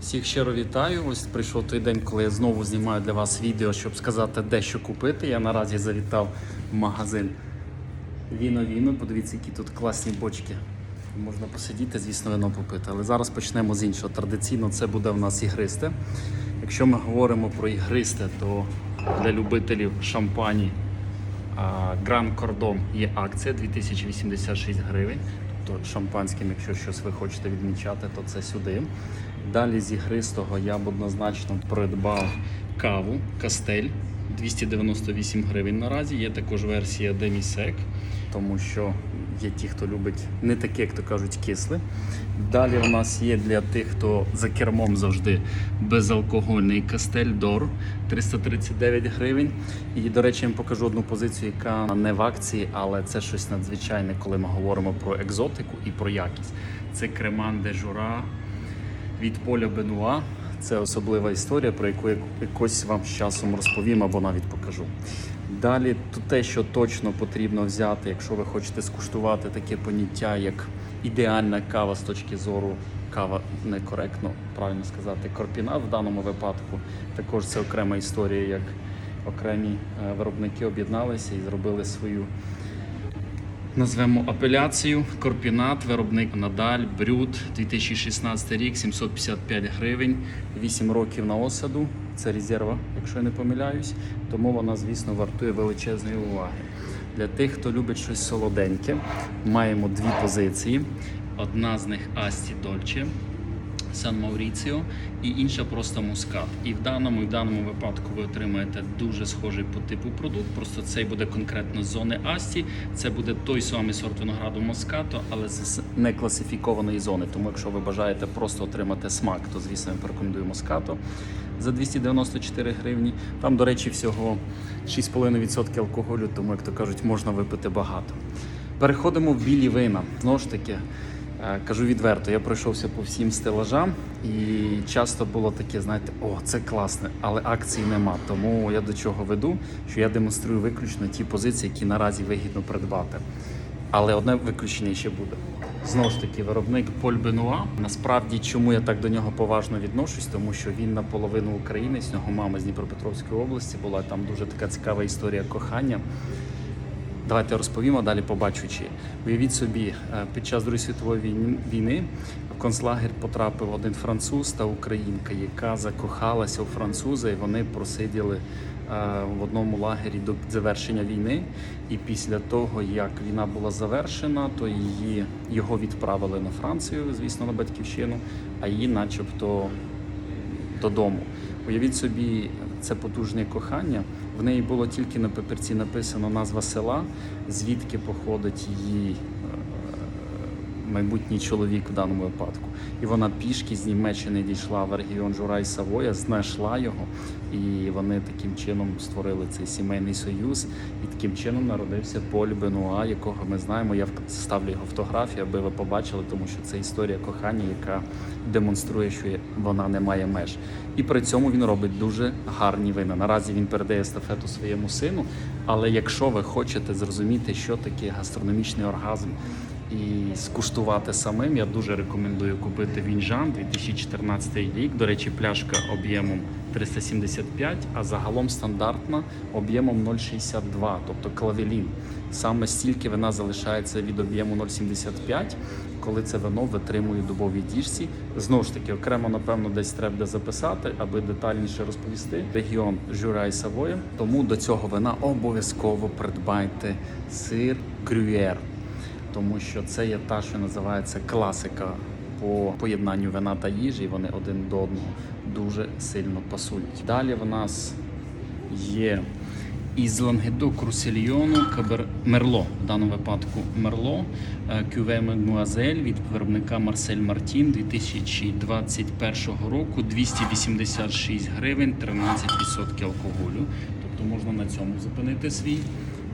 Всіх щиро вітаю. Ось прийшов той день, коли я знову знімаю для вас відео, щоб сказати, де що купити. Я наразі завітав в магазин Віно Віно. Подивіться, які тут класні бочки. Можна посидіти, звісно, вино попити. Але зараз почнемо з іншого. Традиційно це буде в нас ігристе. Якщо ми говоримо про ігристе, то для любителів шампані Гран Кордон є акція 2086 гривень. Тобто шампанським, якщо щось ви хочете відмічати, то це сюди. Далі з ігристого я б однозначно придбав каву Кастель 298 гривень наразі. Є також версія Демісек, тому що є ті, хто любить не таке, як то кажуть, кисле. Далі у нас є для тих, хто за кермом завжди безалкогольний Кастель Дор 339 гривень. І, до речі, я вам покажу одну позицію, яка не в акції, але це щось надзвичайне, коли ми говоримо про екзотику і про якість. Це креман де жура від поля Бенуа. Це особлива історія, про яку я якось вам з часом розповім або навіть покажу. Далі то те, що точно потрібно взяти, якщо ви хочете скуштувати таке поняття, як ідеальна кава з точки зору кава некоректно, правильно сказати, корпінат в даному випадку. Також це окрема історія, як окремі е, виробники об'єдналися і зробили свою Назвемо апеляцію. Корпінат, виробник Надаль, Брюд, 2016 рік, 755 гривень, 8 років на осаду. Це резерва, якщо я не помиляюсь. Тому вона, звісно, вартує величезної уваги. Для тих, хто любить щось солоденьке, маємо дві позиції. Одна з них Асті Дольче. Сан Мауріціо і інша просто мускат. І в даному і в даному випадку ви отримаєте дуже схожий по типу продукт. Просто цей буде конкретно з зони Асті. Це буде той самий сорт винограду Москато, але з некласифікованої зони. Тому, якщо ви бажаєте просто отримати смак, то звісно я порекомендую Москато за 294 гривні. Там, до речі, всього 6,5% алкоголю, тому як то кажуть, можна випити багато. Переходимо в білі вина. Знову ж таки. Е, Кажу відверто, я пройшовся по всім стелажам, і часто було таке, знаєте, о, це класне, але акцій нема. Тому я до чого веду, що я демонструю виключно ті позиції, які наразі вигідно придбати. Але одне виключення ще буде. Знову ж таки, виробник Поль Бенуа. Насправді, чому я так до нього поважно відношусь, тому що він наполовину українець, нього мама з Дніпропетровської області була там дуже така цікава історія кохання. Давайте розповімо, далі побачучи. Уявіть собі, е, під час Другої світової війни в концлагер потрапив один француз та українка, яка закохалася у француза, і вони просиділи е, в одному лагері до завершення війни. І після того, як війна була завершена, то її його відправили на Францію, звісно, на батьківщину, а її, начебто, додому. Уявіть собі, це потужне кохання. В неї було тільки на папірці написано назва села, звідки походить її е, майбутній чоловік в даному випадку. І вона пішки з Німеччини дійшла в регіон Жура і Савоя, знайшла його, і вони таким чином створили цей сімейний союз. І таким чином народився Поль Бенуа, якого ми знаємо. Я ставлю його фотографію, аби ви побачили, тому що це історія кохання, яка демонструє, що вона не має меж. І при цьому він робить дуже гарні вина. Наразі він передає естафету своєму сину. Але якщо ви хочете зрозуміти, що таке гастрономічний оргазм і скуштувати самим, я дуже рекомендую купити Вінжан 2014 рік. До речі, пляшка об'ємом 375, а загалом стандартна об'ємом 0,62, тобто клавелін. Саме стільки вина залишається від об'єму 0,75, коли це вино витримує в дубовій діжці. Знову ж таки, окремо, напевно, десь треба записати, аби детальніше розповісти. Регіон Жура і Савоя. Тому до цього вина обов'язково придбайте сир Грюєр тому що це є та, що називається класика по поєднанню вина та їжі, і вони один до одного дуже сильно пасують. Далі в нас є із Лангедок Русельйону Кабер Мерло, в даному випадку Мерло, е, Кюве Мадмуазель від виробника Марсель Мартін 2021 року 286 гривень, 13% алкоголю. Тобто можна на цьому зупинити свій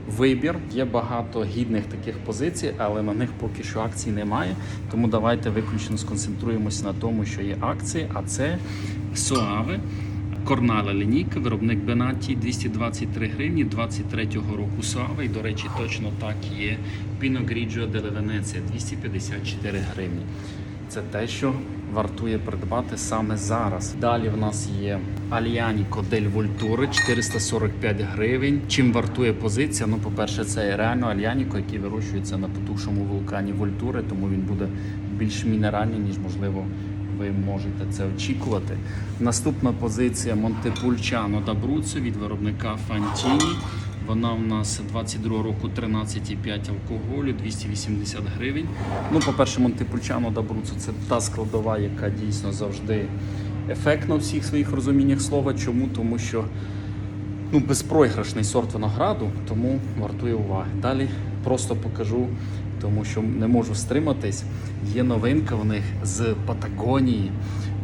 вибір. Є багато гідних таких позицій, але на них поки що акцій немає. Тому давайте виключно сконцентруємося на тому, що є акції, а це Соави. Корнала лінійка, виробник Бенаті 223 гривні 23-го року Соави. І, до речі, точно так є Піно Гріджо Деле Венеція 254 гривні. Це те, що вартує придбати саме зараз. Далі в нас є Альяніко Дель Вольтури 445 гривень. Чим вартує позиція? Ну, по-перше, це реально Альяніко, який вирощується на потухшому вулкані Вольтури, тому він буде більш мінеральний, ніж можливо. Ви можете це очікувати. Наступна позиція Монтепульчано да Бруцо від виробника Фантіні. Вона у нас 22 року 13,5 алкоголю, 280 гривень. Ну, по-перше, Монтепульчано Дабруцо це та складова, яка дійсно завжди ефектна у всіх своїх розуміннях слова. Чому? Тому що ну, безпроіграшний сорт винограду, тому вартує уваги. Далі просто покажу, тому що не можу стриматись. Є новинка в них з Патагонії.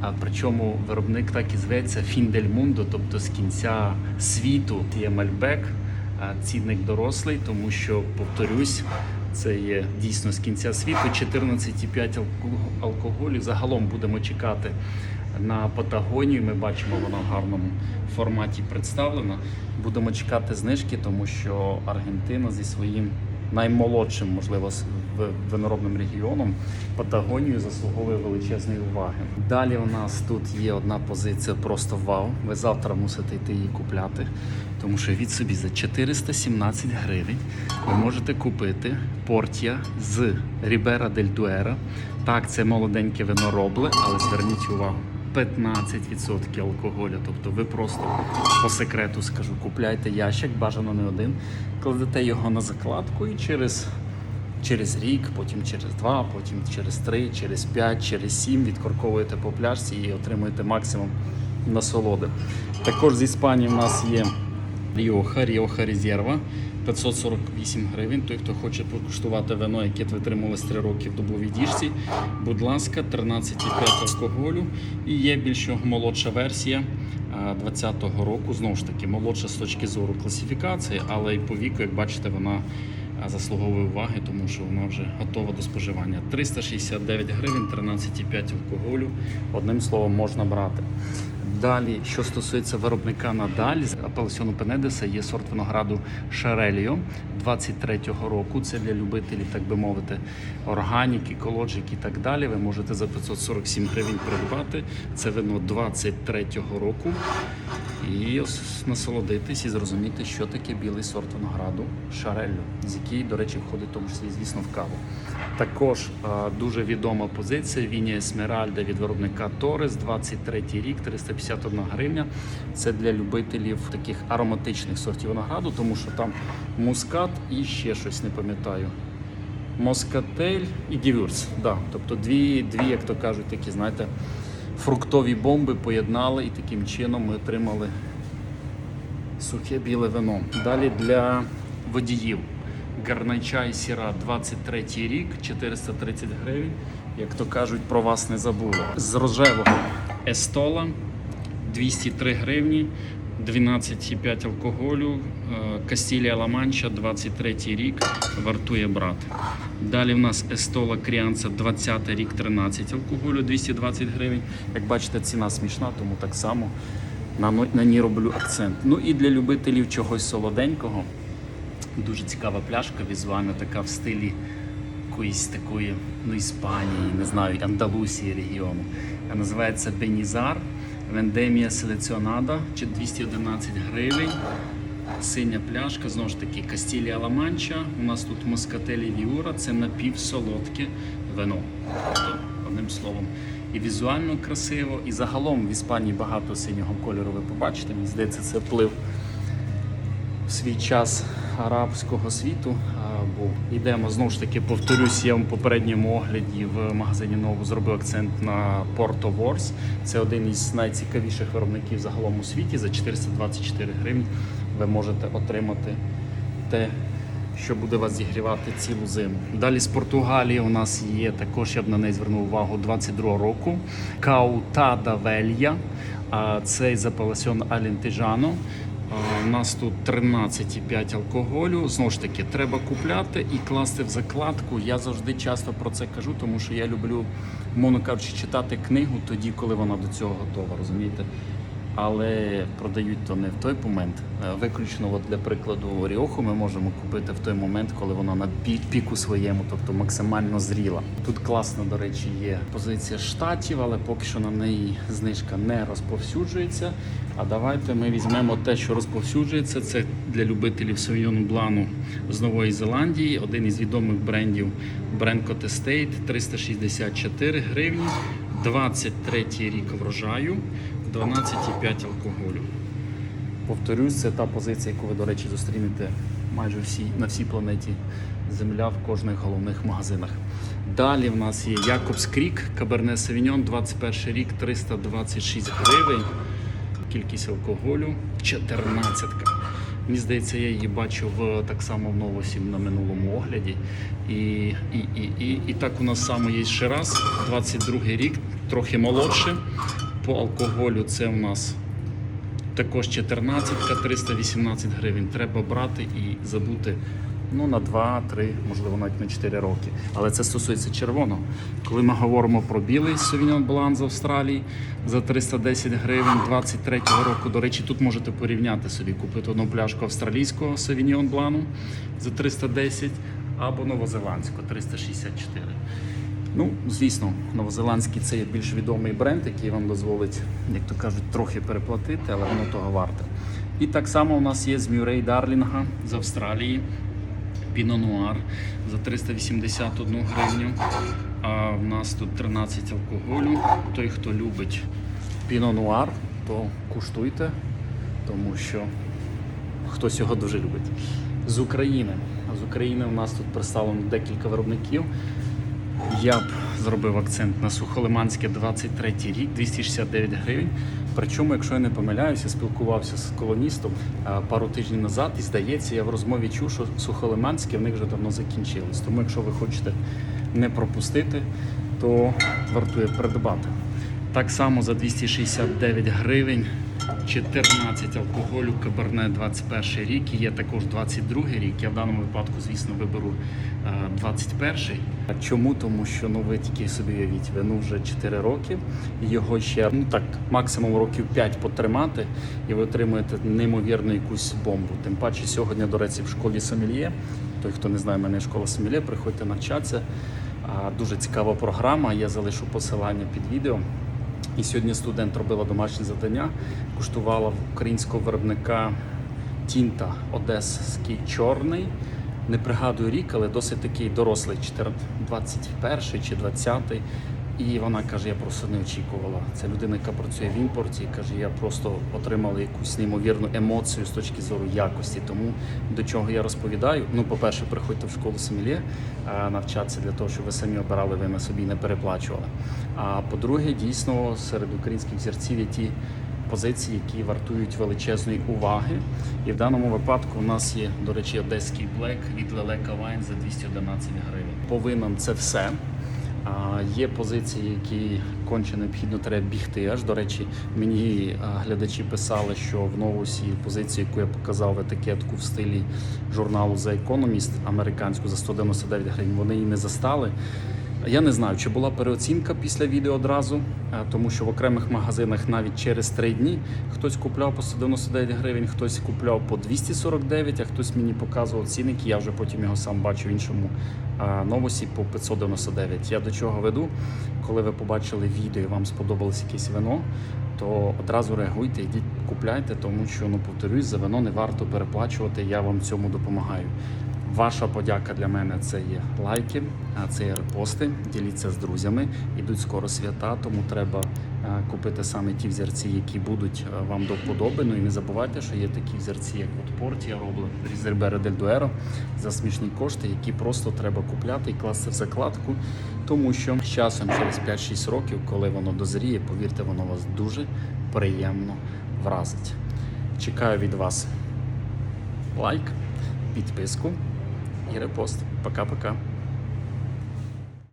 А причому виробник так і зветься Фіндельмундо, тобто з кінця світу є Мальбек, цінник дорослий, тому що повторюсь. Це є дійсно з кінця світу 14,5 алко- алкоголю. Загалом будемо чекати на Патагонію. Ми бачимо, вона в гарному форматі представлена. Будемо чекати знижки, тому що Аргентина зі своїм наймолодшим, можливо, виноробним регіоном Патагонію заслуговує величезної уваги. Далі у нас тут є одна позиція просто вау. Ви завтра мусите йти її купляти, тому що від собі за 417 гривень ви можете купити портія з Рібера дель Дуера. Так, це молоденьке виноробле, але зверніть увагу. 15% алкоголю, тобто ви просто по секрету скажу, купляйте ящик, бажано не один, кладете його на закладку і через, через рік, потім через два, потім через три, через п'ять, через сім відкорковуєте по пляшці і отримуєте максимум насолоди. Також з Іспанії в нас є Ріоха, Ріоха Резерва 548 гривень. Той, хто хоче покуштувати вино, яке витрималось 3 роки в добовій діжці, будь ласка, 13,5 алкоголю. І є більш молодша версія а, 20-го року. Знову ж таки, молодша з точки зору класифікації, але і по віку, як бачите, вона заслуговує уваги, тому що вона вже готова до споживання. 369 гривень, 13,5 алкоголю. Одним словом, можна брати. Далі, що стосується виробника надаль з апелсіону Пенедеса, є сорт винограду Шареліо 23-го року. Це для любителів, так би мовити, органіки, колоджик і так далі. Ви можете за 547 гривень придбати. Це вино 23-го року. І насолодитись і зрозуміти, що таке білий сорт винограду Шарелло, з який, до речі, входить в тому числі, звісно, в каву. Також дуже відома позиція Вінія Есмеральда від виробника Торес, 23 рік, 351 гривня. Це для любителів таких ароматичних сортів винограду, тому що там мускат і ще щось не пам'ятаю. Москатель і гівюрц. Да. Тобто дві, дві, як то кажуть, такі, знаєте, фруктові бомби поєднали і таким чином ми отримали сухе біле вино. Далі для водіїв. Гарнайчай Сіра 23 рік, 430 гривень. Як то кажуть, про вас не забули. З рожевого Естола 203 гривні, 12,5 алкоголю. Е, Кастілія Ла-Манча 23 рік, вартує брати. Далі в нас Естола Кріанца 20 рік, 13 алкоголю, 220 гривень. Як бачите, ціна смішна, тому так само на, на ній роблю акцент. Ну і для любителів чогось солоденького. Дуже цікава пляшка, візуально така в стилі якоїсь такої ну, Іспанії, не знаю, Андалусії регіону. Називається Бенізар Вендемія Селеціонада, чи 211 гривень. Синя пляшка, знову ж таки, Кастілія Ла-Манча. У нас тут Москателі Віура, це напівсолодке вино. Тобто, одним словом. І візуально красиво, і загалом в Іспанії багато синього кольору ви побачите. Мені здається, це вплив свій час арабського світу був. Йдемо знову ж таки, повторюсь, я в попередньому огляді в магазині Нову зробив акцент на Porto Wars. Це один із найцікавіших виробників загалом у світі. За 424 гривні ви можете отримати те, що буде вас зігрівати цілу зиму. Далі з Португалії у нас є також, я б на неї звернув увагу 22 року. Каутада Велья. А, Це з Алентежано. У нас тут 13,5 алкоголю. Знову ж таки, треба купляти і класти в закладку. Я завжди часто про це кажу, тому що я люблю, мовно кажучи, читати книгу тоді, коли вона до цього готова. Розумієте? Але продають то не в той момент. Е, Виключно от для прикладу Ріоху ми можемо купити в той момент, коли вона на піку своєму, тобто максимально зріла. Тут класно, до речі, є позиція штатів, але поки що на неї знижка не розповсюджується. А давайте ми візьмемо те, що розповсюджується. Це для любителів Sauvignon Блану з Нової Зеландії, один із відомих брендів бренд Cote Estate, 364 гривні, 23 рік врожаю, 12,5 алкоголю. Повторюсь, це та позиція, яку ви, до речі, зустрінете майже всі, на всій планеті Земля в кожних головних магазинах. Далі в нас є Якобс Крік, Каберне Савіньон, 21 рік, 326 гривень. Кількість алкоголю 14. Мені здається, я її бачив е, так само в новосі на минулому огляді. І, і, і, і, і так у нас саме є ще раз, 22 рік, трохи молодше. По алкоголю це у нас також 14 318 гривень. Треба брати і забути ну, на 2-3, можливо, навіть на 4 роки. Але це стосується червоного. Коли ми говоримо про білий Sauvignon Blanc з Австралії за 310 гривень 23-го року, до речі, тут можете порівняти собі, купити одну пляшку австралійського Sauvignon Blanc за 310 або новозеландського 364. Ну, звісно, новозеландський це є більш відомий бренд, який вам дозволить, як то кажуть, трохи переплатити, але воно того варте. І так само у нас є з Мюррей Дарлінга з Австралії. Піно Нуар за 381 гривню. А в нас тут 13 алкоголю. Той, хто любить Піно Нуар, то куштуйте, тому що хтось його дуже любить. З України. З України у нас тут представлено декілька виробників. Я б зробив акцент на Сухолиманське 23 рік, 269 гривень. Причому, якщо я не помиляюся, спілкувався з колоністом пару тижнів назад, і здається, я в розмові чув, що Сухолиманське в них вже давно закінчилось. Тому, якщо ви хочете не пропустити, то вартує придбати. Так само за 269 гривень 14 алкоголю Каберне 21 рік. І є також 22 рік. Я в даному випадку, звісно, виберу е, 21. Чому? Тому що ну ви тільки собі уявіть, вину вже 4 роки. Його ще ну так максимум років 5 потримати, і ви отримуєте неймовірну якусь бомбу. Тим паче сьогодні, до речі, в школі Сомельє. Той, хто не знає, в мене школа Сомельє, приходьте навчатися. Дуже цікава програма. Я залишу посилання під відео. І сьогодні студент робила домашнє завдання, куштувала в українського виробника Тінта Одеський чорний. Не пригадую рік, але досить такий дорослий, 4 21 чи 20. І вона каже, я просто не очікувала. Це людина, яка працює в імпорті. Каже, я просто отримала якусь неймовірну емоцію з точки зору якості. Тому до чого я розповідаю. Ну, по-перше, приходьте в школу Сомельє е, навчатися для того, щоб ви самі обирали, ви на собі не переплачували. А по-друге, дійсно серед українських зірців є ті позиції, які вартують величезної уваги. І в даному випадку у нас є, до речі, одеський блек від Лелека Вайн за 211 гривень. Повинен це все. Є позиції, які конче необхідно треба бігти. Аж до речі, мені глядачі писали, що в новусі позицію, яку я показав етикетку в стилі журналу The Economist американську за 199 гривень, вони її не застали. Я не знаю, чи була переоцінка після відео одразу, е, тому що в окремих магазинах навіть через три дні хтось купляв по 199 гривень, хтось купляв по 249, а хтось мені показував цінники. Я вже потім його сам бачу в іншому е, новосі по 599. Я до чого веду, коли ви побачили відео і вам сподобалось якесь вино, то одразу реагуйте, йдіть, купляйте, тому що ну повторюсь, за вино не варто переплачувати. Я вам цьому допомагаю. Ваша подяка для мене це є лайки, це є репости. Діліться з друзями. Ідуть скоро свята, тому треба е, купити саме ті взірці, які будуть е, вам до вподоби. Ну і не забувайте, що є такі взірці, як от Порті, я роблю Різербере Дель Дуеро за смішні кошти, які просто треба купляти і класти в закладку, тому що з часом, через 5-6 років, коли воно дозріє, повірте, воно вас дуже приємно вразить. Чекаю від вас лайк, підписку і репост. Пока-пока.